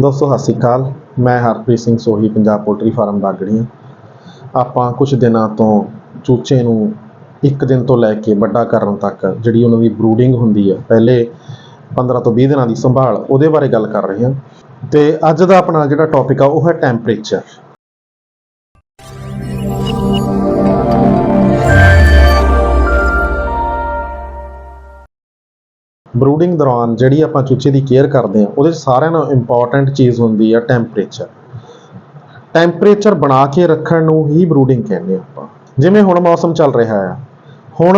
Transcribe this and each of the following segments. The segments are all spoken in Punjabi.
ਦੋਸਤੋ, ਸਤਿ ਸ਼੍ਰੀ ਅਕਾਲ। ਮੈਂ ਹਰਪ੍ਰੀਤ ਸਿੰਘ ਸੋਹੀ, ਪੰਜਾਬ ਪੋਲਟਰੀ ਫਾਰਮ ਬਾਗੜੀਆਂ ਆਪਾਂ ਕੁਝ ਦਿਨਾਂ ਤੋਂ ਚੂਚੇ ਨੂੰ ਇੱਕ ਦਿਨ ਤੋਂ ਲੈ ਕੇ ਵੱਡਾ ਕਰਨ ਤੱਕ ਜਿਹੜੀ ਉਹਨਾਂ ਦੀ ਬਰੂਡਿੰਗ ਹੁੰਦੀ ਹੈ ਪਹਿਲੇ 15 ਤੋਂ 20 ਦਿਨਾਂ ਦੀ ਸੰਭਾਲ ਉਹਦੇ ਬਾਰੇ ਗੱਲ ਕਰ ਰਹੇ ਹਾਂ। ਤੇ ਅੱਜ ਦਾ ਆਪਣਾ ਜਿਹੜਾ ਟੌਪਿਕ ਆ, ਉਹ ਹੈ ਟੈਂਪਰੇਚਰ ਬਰੂਡਿੰਗ ਦੌਰਾਨ ਜਿਹੜੀ ਆਪਾਂ ਚੂਚੇ ਦੀ ਕੇਅਰ ਕਰਦੇ ਹਾਂ, ਉਹਦੇ 'ਚ ਸਾਰਿਆਂ ਨਾਲੋਂ ਇੰਪੋਰਟੈਂਟ ਚੀਜ਼ ਹੁੰਦੀ ਆ ਟੈਂਪਰੇਚਰ ਟੈਂਪਰੇਚਰ ਬਣਾ ਕੇ ਰੱਖਣ ਨੂੰ ਹੀ ਬਰੂਡਿੰਗ ਕਹਿੰਦੇ ਆ ਆਪਾਂ। ਜਿਵੇਂ ਹੁਣ ਮੌਸਮ ਚੱਲ ਰਿਹਾ ਆ, ਹੁਣ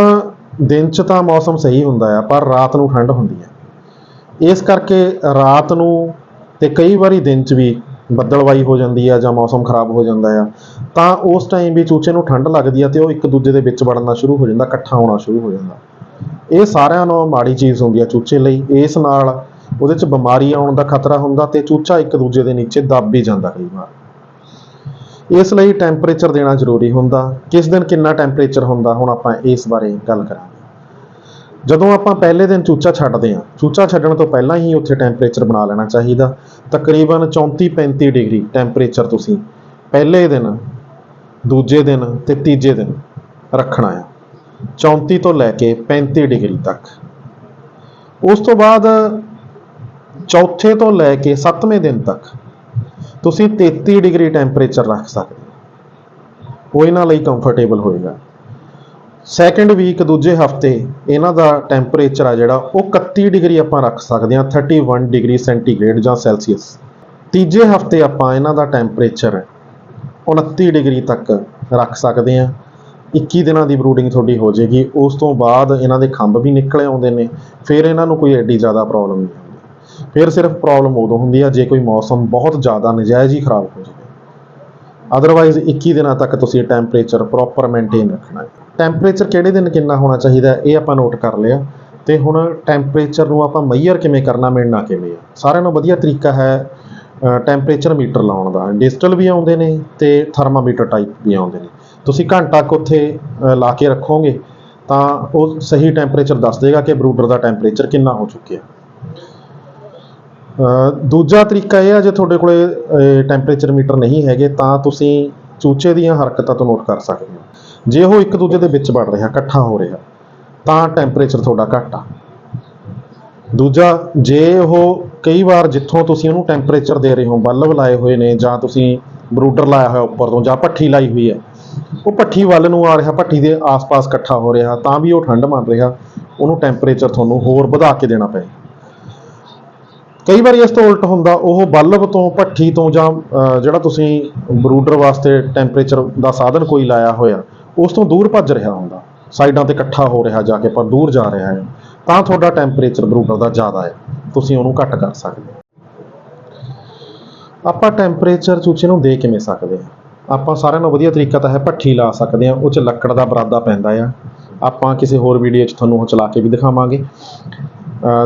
ਦਿਨ 'ਚ ਤਾਂ ਮੌਸਮ ਸਹੀ ਹੁੰਦਾ ਆ, ਪਰ ਰਾਤ ਨੂੰ ਠੰਡ ਹੁੰਦੀ ਹੈ ਇਸ ਕਰਕੇ ਰਾਤ ਨੂੰ ਤੇ ਕਈ ਵਾਰੀ ਦਿਨ 'ਚ ਵੀ ਬੱਦਲਵਾਈ ਹੋ ਜਾਂਦੀ ਆ ਜਾਂ ਮੌਸਮ ਖਰਾਬ ਹੋ ਜਾਂਦਾ ਆ, ਤਾਂ ਉਸ ਟਾਈਮ ਵੀ ਚੂਚੇ ਨੂੰ ਠੰਡ ਲੱਗਦੀ ਆ ਤੇ ਉਹ ਇੱਕ ਦੂਜੇ ਦੇ ਵਿੱਚ ਵੜਨਾ ਸ਼ੁਰੂ ਹੋ ਜਾਂਦਾ, ਇਕੱਠਾ ਹੋਣਾ ਸ਼ੁਰੂ ਹੋ ਜਾਂਦਾ। ਇਹ ਸਾਰਿਆਂ ਨਾਲੋਂ ਮਾੜੀ ਚੀਜ਼ ਹੁੰਦੀ ਆ ਚੂਚੇ ਲਈ। ਇਸ ਨਾਲ ਉਹਦੇ 'ਚ ਬਿਮਾਰੀ ਆਉਣ ਦਾ ਖਤਰਾ ਹੁੰਦਾ ਤੇ ਚੂਚਾ ਇੱਕ ਦੂਜੇ ਦੇ ਨੀਚੇ ਦੱਬ ਵੀ ਜਾਂਦਾ ਕਈ ਵਾਰ। ਇਸ ਲਈ ਟੈਂਪਰੇਚਰ ਦੇਣਾ ਜ਼ਰੂਰੀ ਹੁੰਦਾ। ਕਿਸ ਦਿਨ ਕਿੰਨਾ ਟੈਂਪਰੇਚਰ ਹੁੰਦਾ, ਹੁਣ ਆਪਾਂ ਇਸ ਬਾਰੇ ਗੱਲ ਕਰਾਂਗੇ। ਜਦੋਂ ਆਪਾਂ ਪਹਿਲੇ ਦਿਨ ਚੂਚਾ ਛੱਡਦੇ ਹਾਂ, ਚੂਚਾ ਛੱਡਣ ਤੋਂ ਪਹਿਲਾਂ ਹੀ ਉੱਥੇ ਟੈਂਪਰੇਚਰ ਬਣਾ ਲੈਣਾ ਚਾਹੀਦਾ। ਤਕਰੀਬਨ 34 35 ਡਿਗਰੀ ਟੈਂਪਰੇਚਰ ਤੁਸੀਂ ਪਹਿਲੇ ਦਿਨ, ਦੂਜੇ ਦਿਨ ਤੇ ਤੀਜੇ ਦਿਨ ਰੱਖਣਾ ਆ। 34 ਤੋਂ ਲੈ ਕੇ 35 ਡਿਗਰੀ ਤੱਕ। ਉਸ ਤੋਂ ਬਾਅਦ ਚੌਥੇ ਤੋਂ ਲੈ ਕੇ 7ਵੇਂ ਦਿਨ ਤੱਕ ਤੁਸੀਂ 33 ਡਿਗਰੀ ਟੈਂਪਰੇਚਰ ਰੱਖ ਸਕਦੇ ਉਹ ਇਹਨਾਂ ਲਈ ਕੰਫਰਟੇਬਲ ਹੋਏਗਾ। ਸੈਕੰਡ ਵੀਕ ਦੂਜੇ ਹਫ਼ਤੇ ਇਹਨਾਂ ਦਾ ਟੈਂਪਰੇਚਰ ਆ ਜਿਹੜਾ, ਉਹ 31 ਡਿਗਰੀ ਆਪਾਂ ਰੱਖ ਸਕਦੇ ਹਾਂ 31 ਡਿਗਰੀ ਸੈਂਟੀਗ੍ਰੇਡ ਜਾਂ ਸੈਲਸੀਅਸ ਤੀਜੇ ਹਫ਼ਤੇ ਆਪਾਂ ਇਹਨਾਂ ਦਾ ਟੈਂਪਰੇਚਰ 29 ਡਿਗਰੀ ਤੱਕ ਰੱਖ ਸਕਦੇ ਹਾਂ। 21 ਦਿਨਾਂ ਦੀ ਬਰੂਡਿੰਗ ਤੁਹਾਡੀ ਹੋ ਜਾਏਗੀ। ਉਸ ਤੋਂ ਬਾਅਦ ਇਹਨਾਂ ਦੇ ਖੰਭ ਵੀ ਨਿਕਲੇ ਆਉਂਦੇ ਨੇ। ਫਿਰ ਇਹਨਾਂ ਨੂੰ ਕੋਈ ਐਡੀ ਜ਼ਿਆਦਾ ਪ੍ਰੋਬਲਮ ਨਹੀਂ ਹੁੰਦੀ। ਫਿਰ ਸਿਰਫ ਪ੍ਰੋਬਲਮ ਉਦੋਂ ਹੁੰਦੀ ਆ ਜੇ ਕੋਈ ਮੌਸਮ ਬਹੁਤ ਜ਼ਿਆਦਾ ਨਜਾਇਜ਼ ਹੀ ਖਰਾਬ ਹੋ ਜਾਵੇ। ਅਦਰਵਾਈਜ਼ 21 ਦਿਨਾਂ ਤੱਕ ਤੁਸੀਂ ਟੈਂਪਰੇਚਰ ਪ੍ਰੋਪਰ ਮੇਨਟੇਨ ਰੱਖਣਾ ਹੈ। ਟੈਂਪਰੇਚਰ ਕਿਹੜੇ ਦਿਨ ਕਿੰਨਾ ਹੋਣਾ ਚਾਹੀਦਾ ਇਹ ਆਪਾਂ ਨੋਟ ਕਰ ਲਿਆ। ਤੇ ਹੁਣ ਟੈਂਪਰੇਚਰ ਨੂੰ ਆਪਾਂ ਮੈਜ਼ਰ ਕਿਵੇਂ ਕਰਨਾ ਮਿਲਣਾ ਕਿਵੇਂ ਆ? ਸਾਰਿਆਂ ਨੂੰ ਵਧੀਆ ਤਰੀਕਾ ਹੈ ਟੈਂਪਰੇਚਰ ਮੀਟਰ ਲਾਉਣ ਦਾ। ਡਿਜੀਟਲ ਵੀ ਆਉਂਦੇ ਨੇ ਤੇ ਥਰਮਾਮੀਟਰ ਟਾਈਪ ਵੀ ਆਉਂਦੇ ਨੇ। ਤੁਸੀਂ ਘੰਟਾ ਕੁ ਉੱਥੇ ਲਾ ਕੇ ਰੱਖੋਗੇ, ਤਾਂ ਉਹ ਸਹੀ ਟੈਂਪਰੇਚਰ ਦੱਸ ਦੇਗਾ ਕਿ ਬਰੂਡਰ ਦਾ ਟੈਂਪਰੇਚਰ ਕਿੰਨਾ ਹੋ ਚੁੱਕਿਆ। ਦੂਜਾ ਤਰੀਕਾ ਇਹ ਆ, ਜੇ ਤੁਹਾਡੇ ਕੋਲੇ ਟੈਂਪਰੇਚਰ ਮੀਟਰ ਨਹੀਂ ਹੈਗੇ, ਤਾਂ ਤੁਸੀਂ ਚੂਚੇ ਦੀਆਂ ਹਰਕਤਾਂ ਤੋਂ ਨੋਟ ਕਰ ਸਕਦੇ ਹੋ। ਜੇ ਉਹ ਇੱਕ ਦੂਜੇ ਦੇ ਵਿੱਚ ਵੜ ਰਿਹਾ, ਇਕੱਠਾ ਹੋ ਰਿਹਾ, ਤਾਂ ਟੈਂਪਰੇਚਰ ਤੁਹਾਡਾ ਘੱਟ ਆ। ਦੂਜਾ, ਜੇ ਉਹ ਕਈ ਵਾਰ ਜਿੱਥੋਂ ਤੁਸੀਂ ਉਹਨੂੰ ਟੈਂਪਰੇਚਰ ਦੇ ਰਹੇ ਹੋ, ਬਲਬ ਲਾਏ ਹੋਏ ਨੇ, ਜਾਂ ਤੁਸੀਂ ਬਰੂਡਰ ਲਾਇਆ ਹੋਇਆ ਉੱਪਰ ਤੋਂ, ਜਾਂ ਭੱਠੀ ਲਾਈ ਹੋਈ ਹੈ ਉਹ ਭੱਠੀ ਵੱਲ ਨੂੰ ਆ ਰਿਹਾ ਭੱਠੀ ਦੇ ਆਸ-ਪਾਸ ਇਕੱਠਾ ਹੋ ਰਿਹਾ ਤਾਂ ਵੀ ਉਹ ਠੰਡ ਮੰਨ ਰਿਹਾ ਉਹਨੂੰ ਟੈਂਪਰੇਚਰ ਤੁਹਾਨੂੰ ਹੋਰ ਵਧਾ ਕੇ ਦੇਣਾ ਪਏ ਕਈ ਵਾਰੀ ਇਸ ਤੋਂ ਉਲਟ ਹੁੰਦਾ ਉਹ ਬਲਬ ਤੋਂ ਭੱਠੀ ਤੋਂ ਜਾਂ ਅ, ਜਿਹੜਾ ਤੁਸੀਂ ਬਰੂਡਰ ਵਾਸਤੇ ਟੈਂਪਰੇਚਰ ਦਾ ਸਾਧਨ ਕੋਈ ਲਾਇਆ ਹੋਇਆ ਉਸ ਤੋਂ ਦੂਰ ਭੱਜ ਰਿਹਾ ਹੁੰਦਾ ਸਾਈਡਾਂ ਤੇ ਇਕੱਠਾ ਹੋ ਰਿਹਾ ਜਾ ਕੇ ਪਰ ਦੂਰ ਜਾ ਰਿਹਾ ਹੈ ਤਾਂ ਤੁਹਾਡਾ ਟੈਂਪਰੇਚਰ ਬਰੂਡਰ ਦਾ ਜ਼ਿਆਦਾ ਹੈ ਤੁਸੀਂ ਉਹਨੂੰ ਘੱਟ ਕਰ ਸਕਦੇ ਹੋ। ਆਪਾਂ ਟੈਂਪਰੇਚਰ ਚੂਚੇ ਨੂੰ ਦੇ ਕਿਵੇਂ ਸਕਦੇ ਹਾਂ। ਆਪਾਂ ਸਾਰਿਆਂ ਨਾਲੋਂ ਵਧੀਆ ਤਰੀਕਾ ਤਾਂ ਹੈ ਭੱਠੀ ਲਾ ਸਕਦੇ ਹਾਂ, ਉਹ 'ਚ ਲੱਕੜ ਦਾ ਬਰਾਦਾ ਪੈਂਦਾ ਆ। ਆਪਾਂ ਕਿਸੇ ਹੋਰ ਵੀਡੀਓ 'ਚ ਤੁਹਾਨੂੰ ਉਹ ਚਲਾ ਕੇ ਵੀ ਦਿਖਾਵਾਂਗੇ।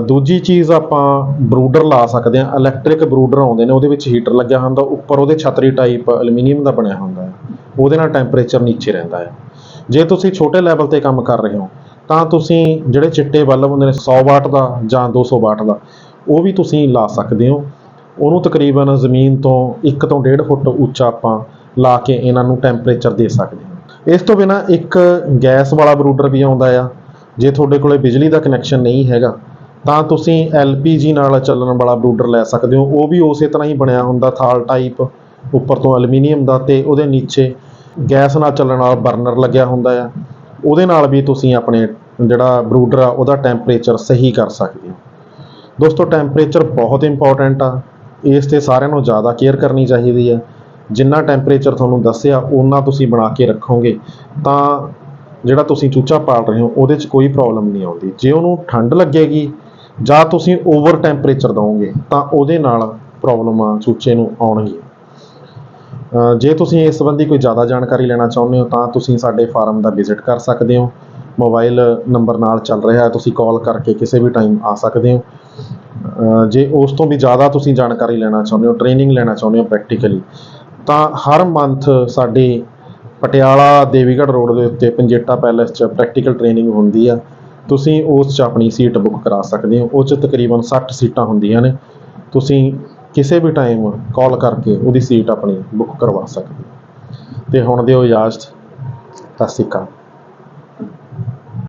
ਦੂਜੀ ਚੀਜ਼ ਆਪਾਂ ਬਰੂਡਰ ਲਾ ਸਕਦੇ ਹਾਂ ਇਲੈਕਟ੍ਰਿਕ ਬਰੂਡਰ ਆਉਂਦੇ ਨੇ, ਉਹਦੇ ਵਿੱਚ ਹੀਟਰ ਲੱਗਿਆ ਹੁੰਦਾ, ਉੱਪਰ ਉਹਦੇ ਛਤਰੀ ਟਾਈਪ ਐਲੂਮੀਨੀਅਮ ਦਾ ਬਣਿਆ ਹੁੰਦਾ ਹੈ ਉਹਦੇ ਨਾਲ ਟੈਂਪਰੇਚਰ ਨੀਚੇ ਰਹਿੰਦਾ ਹੈ ਜੇ ਤੁਸੀਂ ਛੋਟੇ ਲੈਵਲ ਤੇ ਕੰਮ ਕਰ ਰਹੇ ਹੋ, ਤਾਂ ਤੁਸੀਂ ਜਿਹੜੇ ਚਿੱਟੇ ਬਲਬ ਹੁੰਦੇ ਨੇ 100 ਵਾਟ ਦਾ ਜਾਂ 200 ਵਾਟ ਦਾ, ਉਹ ਵੀ ਤੁਸੀਂ ਲਾ ਸਕਦੇ ਹੋ। ਉਹਨੂੰ ਤਕਰੀਬਨ ਜ਼ਮੀਨ ਤੋਂ 1 ਤੋਂ 1.5 ਫੁੱਟ ਉੱਚਾ ਆਪਾਂ ਲਾ ਕੇ ਇਹਨਾਂ ਨੂੰ ਟੈਂਪਰੇਚਰ ਦੇ ਸਕਦੇ ਹਾਂ। ਇਸ ਤੋਂ ਬਿਨਾ ਇੱਕ ਗੈਸ ਵਾਲਾ ਬਰੂਡਰ ਵੀ ਆਉਂਦਾ ਆ। ਜੇ ਤੁਹਾਡੇ ਕੋਲੇ ਬਿਜਲੀ ਦਾ ਕਨੈਕਸ਼ਨ ਨਹੀਂ ਹੈਗਾ, ਤਾਂ ਤੁਸੀਂ LPG ਨਾਲ ਚੱਲਣ ਵਾਲਾ ਬਰੂਡਰ ਲੈ ਸਕਦੇ ਹੋ। ਉਹ ਵੀ ਉਸੇ ਤਰ੍ਹਾਂ ਹੀ ਬਣਿਆ ਹੁੰਦਾ, ਥਾਲ ਟਾਈਪ ਉੱਪਰ ਤੋਂ ਐਲੂਮੀਨੀਅਮ ਦਾ ਤੇ ਉਹਦੇ ਨੀਚੇ ਗੈਸ ਨਾਲ ਚੱਲਣ ਵਾਲਾ ਬਰਨਰ ਲੱਗਿਆ ਹੁੰਦਾ ਆ। ਉਹਦੇ ਨਾਲ ਵੀ ਤੁਸੀਂ ਆਪਣੇ ਜਿਹੜਾ ਬਰੂਡਰ ਆ, ਉਹਦਾ ਟੈਂਪਰੇਚਰ ਸਹੀ ਕਰ ਸਕਦੇ ਹੋ। ਦੋਸਤੋ ਟੈਂਪਰੇਚਰ ਬਹੁਤ ਇੰਪੋਰਟੈਂਟ ਆ। ਇਸ ਤੇ ਸਾਰਿਆਂ ਨੂੰ ਜ਼ਿਆਦਾ ਕੇਅਰ ਕਰਨੀ ਚਾਹੀਦੀ ਹੈ ਜਿੰਨਾ ਟੈਂਪਰੇਚਰ ਤੁਹਾਨੂੰ ਦੱਸਿਆ ਉਹਨਾਂ ਤੁਸੀਂ ਬਣਾ ਕੇ ਰੱਖੋਗੇ, ਤਾਂ ਜਿਹੜਾ ਤੁਸੀਂ ਚੂਚਾ ਪਾਲ ਰਹੇ ਹੋ, ਉਹਦੇ 'ਚ ਕੋਈ ਪ੍ਰੋਬਲਮ ਨਹੀਂ ਆਉਂਦੀ। ਜੇ ਉਹਨੂੰ ਠੰਡ ਲੱਗੇਗੀ, ਜਾਂ ਤੁਸੀਂ ਓਵਰ ਟੈਂਪਰੇਚਰ ਦਿਓਗੇ ਤਾਂ ਉਹਦੇ ਨਾਲ ਪ੍ਰੋਬਲਮਾਂ ਚੂਚੇ ਨੂੰ ਆਉਣਗੀਆਂ ਜੇ ਤੁਸੀਂ ਇਸ ਸੰਬੰਧੀ ਕੋਈ ਜ਼ਿਆਦਾ ਜਾਣਕਾਰੀ ਲੈਣਾ ਚਾਹੁੰਦੇ ਹੋ, ਤਾਂ ਤੁਸੀਂ ਸਾਡੇ ਫਾਰਮ ਦਾ ਵਿਜ਼ਿਟ ਕਰ ਸਕਦੇ ਹੋ। ਮੋਬਾਈਲ ਨੰਬਰ ਨਾਲ ਚੱਲ ਰਿਹਾ ਹੈ, ਤੁਸੀਂ ਕਾਲ ਕਰਕੇ ਕਿਸੇ ਵੀ ਟਾਈਮ ਆ ਸਕਦੇ ਹੋ। ਜੇ ਉਸ ਤੋਂ ਵੀ ਜ਼ਿਆਦਾ ਤੁਸੀਂ ਜਾਣਕਾਰੀ ਲੈਣਾ ਚਾਹੁੰਦੇ ਹੋ ਟ੍ਰੇਨਿੰਗ ਲੈਣਾ ਚਾਹੁੰਦੇ ਹੋ ਪ੍ਰੈਕਟੀਕਲੀ ਤਾਂ ਹਰ ਮੰਥ ਸਾਡੇ ਪਟਿਆਲਾ ਦੇਵੀਗੜ੍ਹ ਰੋਡ ਦੇ ਉੱਤੇ ਪੰਜੇਟਾ ਪੈਲੇਸ 'ਚ ਪ੍ਰੈਕਟੀਕਲ ਟ੍ਰੇਨਿੰਗ ਹੁੰਦੀ ਆ। ਤੁਸੀਂ ਉਸ 'ਚ ਆਪਣੀ ਸੀਟ ਬੁੱਕ ਕਰਾ ਸਕਦੇ ਹੋ। ਉਹ 'ਚ ਤਕਰੀਬਨ 60 ਸੀਟਾਂ ਹੁੰਦੀਆਂ ਨੇ। ਤੁਸੀਂ ਕਿਸੇ ਵੀ ਟਾਈਮ ਕਾਲ ਕਰਕੇ ਉਹਦੀ ਸੀਟ ਆਪਣੀ ਬੁੱਕ ਕਰਵਾ ਸਕਦੇ ਹੋ। ਤੇ ਹੁਣ ਦਿਓ ਇਜਾਜ਼ਤ। ਸਤਿ ਸ਼੍ਰੀ ਅਕਾਲ।